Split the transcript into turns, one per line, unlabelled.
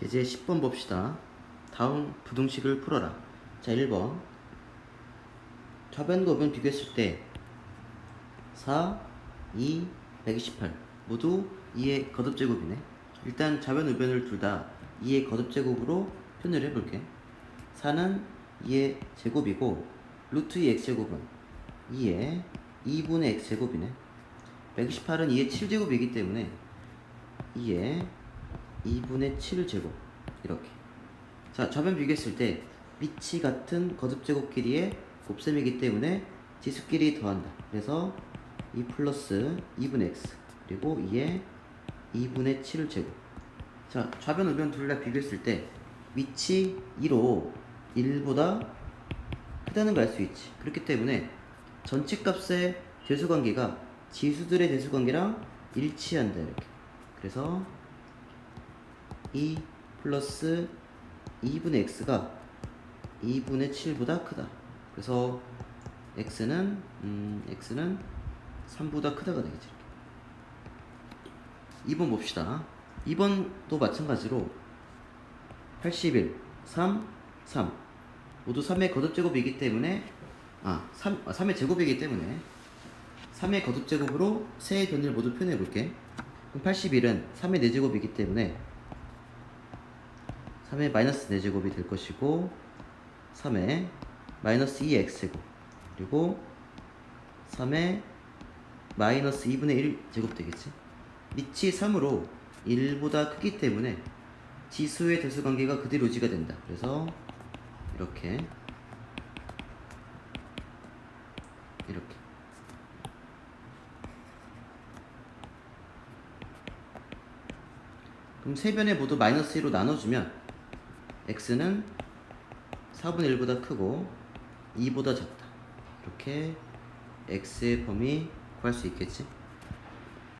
이제 10번 봅시다. 다음 부등식을 풀어라. 자, 1번. 좌변과 우변 비교했을 때 4, 2, 128 모두 2의 거듭제곱이네. 일단 좌변 우변을 둘 다 2의 거듭제곱으로 표현을 해볼게. 4는 2의 제곱이고 루트 2 x제곱은 2의 2분의 x제곱이네. 128은 2의 7제곱이기 때문에 2의 2분의 7 제곱. 이렇게. 자 좌변 비교했을 때 밑이 같은 거듭제곱 길이의 곱셈이기 때문에 지수끼리 더한다. 그래서 2 플러스 2분의 x 그리고 2의 2분의 7을 제곱. 자 좌변 우변 둘 다 비교했을 때 밑이 2로 1보다 크다는 걸 알 수 있지. 그렇기 때문에 전체 값의 대수관계가 지수들의 대수관계랑 일치한다 이렇게. 그래서 2 플러스 2분의 x가 2분의 7보다 크다. 그래서 x는 음, x는 3보다 크다가. 이렇게. 2번 봅시다. 2번도 마찬가지로 81, 3, 3 모두 3의 거듭제곱이기 때문에 아, 3, 아 3의 제곱이기 때문에 3의 거듭제곱으로 세의 변을 모두 표현해 볼게. 그럼 81은 3의 4제곱이기 때문에 3의 마이너스 4제곱이 될 것이고 3의 마이너스 2x제곱. 그리고 3의 마이너스 2분의 1 제곱 되겠지? 밑이 3으로 1보다 크기 때문에 지수의 대수 관계가 그대로 유지가 된다. 그래서 이렇게 이렇게. 그럼 세 변에 모두 마이너스 1로 나눠주면 x는 4분의 1보다 크고 2보다 작다. 이렇게 x의 범위 구할 수 있겠지?